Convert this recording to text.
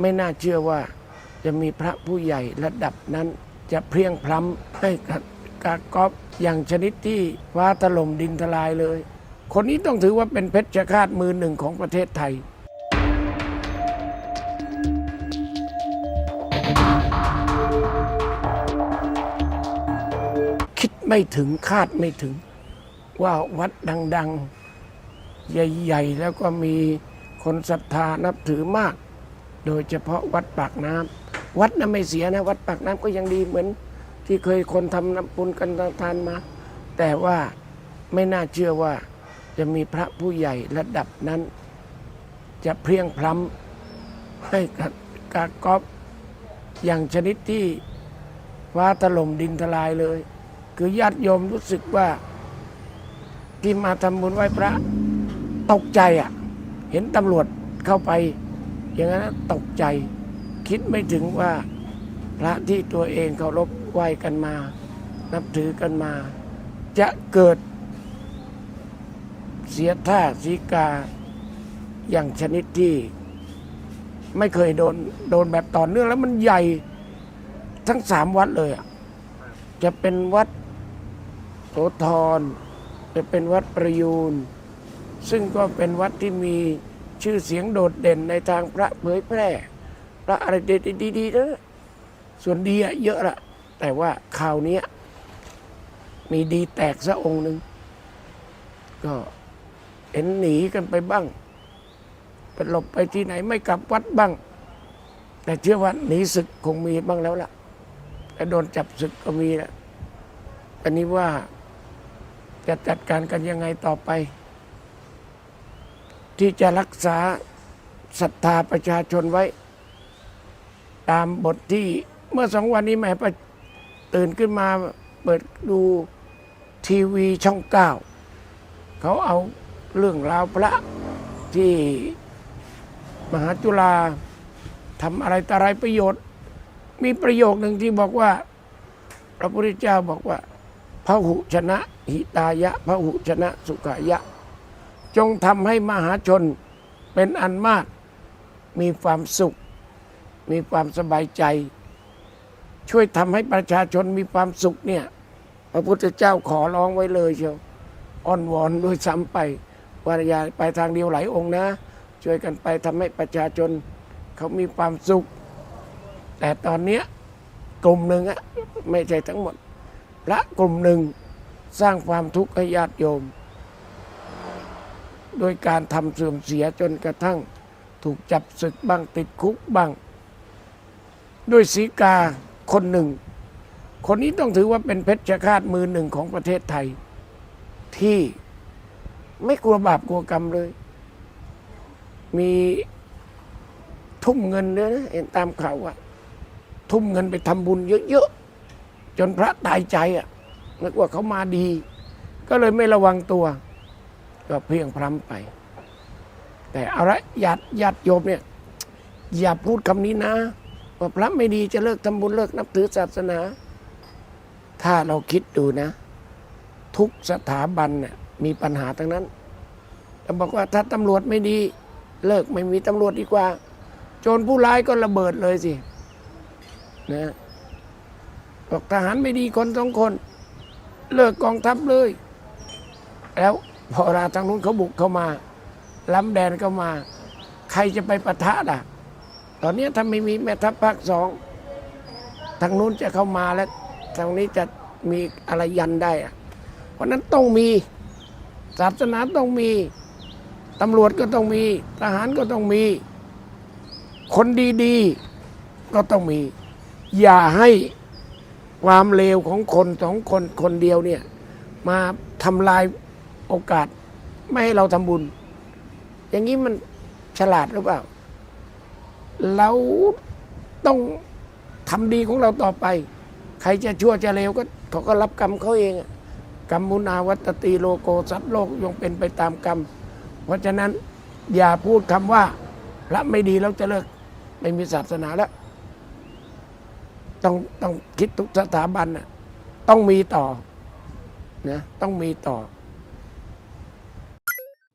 ไม่น่าเชื่อว่าจะมีพระผู้ใหญ่ระดับนั้นจะเพรียงพล้ำให้กับกากอบอย่างชนิดที่ฟ้าถล่มดินทลายเลย คนนี้ต้องถือว่าเป็นเพชฌฆาตมือหนึ่งของประเทศไทย คิดไม่ถึงคาดไม่ถึง ว่าวัดดัง ๆ ใหญ่ ๆ แล้วก็มีคนศรัทธานับถือมาก โดยเฉพาะวัดปากน้ำวัดน่ะไม่เสียนะ วัดปากน้ำก็ยังดีเหมือน ที่เคยคนทำน้ำปุญกันทานมา แต่ว่าไม่น่าเชื่อว่าจะมีพระผู้ใหญ่ระดับนั้น จะเพียงพล้ำให้กับกากอบอย่างชนิดที่ฟ้าถล่มดินทลายเลย คือญาติโยมรู้สึกว่า ที่มาทำบุญไหว้พระตกใจอะ เห็นตำรวจเข้าไป อย่างนั้นตกใจคิดไม่ถึงว่าพระที่ตัวเองเคารพไหว้กันมา นับถือกันมา จะเกิดเสียท่าสีกาอย่างชนิดที่ ไม่เคยโดนโดนแบบต่อเนื่องแล้วมันใหญ่ทั้งสามวัดเลยอะจะเป็นวัดโสธรจะเป็นวัดประยูน ซึ่งก็เป็นวัดที่มี ชื่อเสียงโดดเด่นในทางพระเผยแพร่ พระอะไรดีๆนะส่วนดีอะเยอะละแต่ว่าข่าวนี้มีดีแตกซะองค์หนึ่งก็เห็นหนีกันไปบ้างไปหลบไปที่ไหนไม่กลับวัดบ้าง แต่เชื่อว่าหนีศึกคงมีบ้างแล้วล่ะแต่โดนจับศึกก็มีแล้วอันนี้ว่าจะจัดการกันยังไงต่อไป ที่จะรักษาศรัทธาประชาชนไว้ ตามบทที่เมื่อสองวันนี้แม่ไปตื่นขึ้นมาเปิดดูทีวีช่องเก้าเขาเอาเรื่องราวพระที่มหาจุฬาทำอะไรต่อะไรประโยชน์ มีประโยคหนึ่งที่บอกว่า พระพุทธเจ้าบอกว่าพระหุชนะหิตายะพระหุชนะสุขายะ จงทำให้มหาชนเป็นอันมาก มีความสุข มีความสบายใจ ช่วยทำให้ประชาชนมีความสุขเนี่ย พระพุทธเจ้าขอร้องไว้เลยเชียวอ้อนวอนด้วยซ้ำไปวาอย่าไปทางเดียวหลายองค์นะ ช่วยกันไปทำให้ประชาชนเขามีความสุข แต่ตอนเนี้ยกลุ่มหนึ่งอะไม่ใช่ทั้งหมด พระกลุ่มหนึ่งสร้างความทุกข์ให้ญาติโยม โดยการทำเสื่อมเสียจนกระทั่งถูกจับศึกบ้างติดคุกบ้าง ด้วยสีกาคนหนึ่ง คนนี้ต้องถือว่าเป็นเพชฌฆาตมือหนึ่งของประเทศไทย ที่ไม่กลัวบาปกลัวกรรมเลย มีทุ่มเงินด้วยนะเห็นตามข่าวว่า ทุ่มเงินไปทำบุญเยอะๆ จนพระตายใจอะนึกว่าเขามาดี ก็เลยไม่ระวังตัว ก็เพียงพล้ำไป แต่เอาละญาติญาติโยมเนี่ย อย่าพูดคำนี้นะ ว่าพระไม่ดีจะเลิกทำบุญเลิกนับถือศาสนา ถ้าเราคิดดูนะ ทุกสถาบันเนี่ยมีปัญหาทั้งนั้นเราบอกว่าถ้าตำรวจไม่ดีเลิกไม่มีตำรวจดีกว่า โจรผู้ร้ายก็ระเบิดเลยสินะบอกทหารไม่ดีคนสองคน เลิกกองทัพเลย แล้ว พอราทางนู้นเขาบุกเข้ามา ล้ำแดนเข้ามา ใครจะไปปะทะล่ะ ตอนนี้ถ้าไม่มีแม่ทัพภาคสองทางนู้นจะเข้ามาแล้วทางนี้จะมีอะไรยันได้อะเพราะนั้นต้องมีศาสนาต้องมีตำรวจก็ต้องมีทหารก็ต้องมี คนดีๆก็ต้องมี อย่าให้ความเลวของคนสองคนคนเดียวเนี่ย มาทำลาย โอกาส ไม่ให้เราทำบุญ อย่างนี้มันฉลาดหรือเปล่า เราต้องทำดีของเราต่อไป ใครจะชั่วจะเลวก็เขาก็รับกรรมเขาเองกรรมมุนาวัตตีโลโกสัตว์โลกยงเป็นไปตามกรรม เพราะฉะนั้นอย่าพูดคำว่าพระไม่ดีแล้วจะเลิก ไม่มีศาสนาแล้ว ต้องต้องคิดทุกสถาบันน่ะต้องมีต่อนะต้องมีต่อ